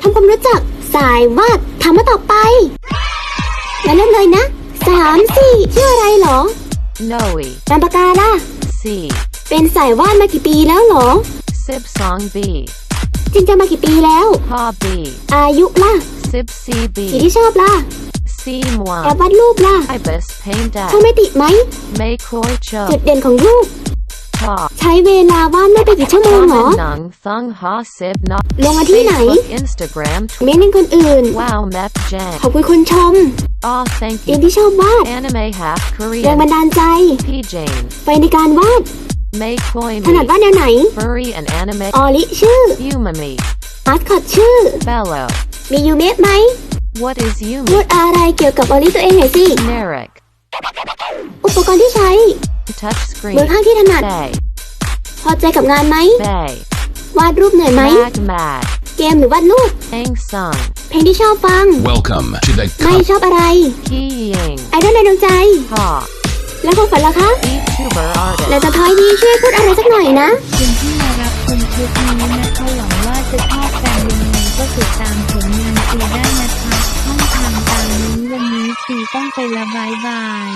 ทำความรู้จักสายวาดถามมาต่อไปมาเริ่มเลยนะสามสี่ชื่ออะไรเหรอ Noe. นามปากกาล่ะ C. เป็นสายวาดมากี่ปีแล้วเหรอ Sib Song B. จริงจังมากี่ปีแล้ว Ha B. อายุล่ะ Sib C สี B. ที่ชอบล่ะ C แอบ Mwa. วาดรูปล่ะ Ibis Paint ชอบ Deck. ไม่ติไหม May Koi จุด Cho. เด่นของรูป Ta. ใช้เวลาวาดรูปไปกี่ชั่วโมงเหรอ Common Nung Thung Ha Sib Not. ลงมาที่ไหน Facebook, Instagram, เม้นเป็นคนอื่น Tw- Wow Mep ข Jang. อบคุณคนชม Aw thank เกม you. ที่ชอบวาด Anime half แรงบัน Korean. ดาลใจ P Jane. ไฟในการวาด May Koi ถนัด Me. วาดแนวไหน Furry and anime. ออลิชื่อ Umami. มาสคอตชื่อ Bello. มียูเมะไหม What is พู Yumi? ดอะไรเกี่ยวกับออลิตัวเองหน่อยสิ Generic. อุปกรณ์ที่ใช้ Touch มือ screen. ข้างที่ถนัด Bay. พอใจกับงานไหม Bay. วาดรูปเหนื่อยไหม Mag Mad. เกมหรือวาดรูป Ang Sung. เพลงที่ชอบฟัง Welcome to the ไม่ Cup ชอบอะไร Ki Ying. ไอดอลในดวงใจ Ha. แล้วความฝันล่ะคะ VTuber และ artist. จะทอยดีช่วยพูดอะไรสักหน่อยนะ คุณที่มารับชมคลิปนี้นะคะหวังว่าจะชอบกันยังไงก็ติดตามผลงานซีได้นะคะช่องทางตามนี้วันนี้ซีต้องไปละบายบาย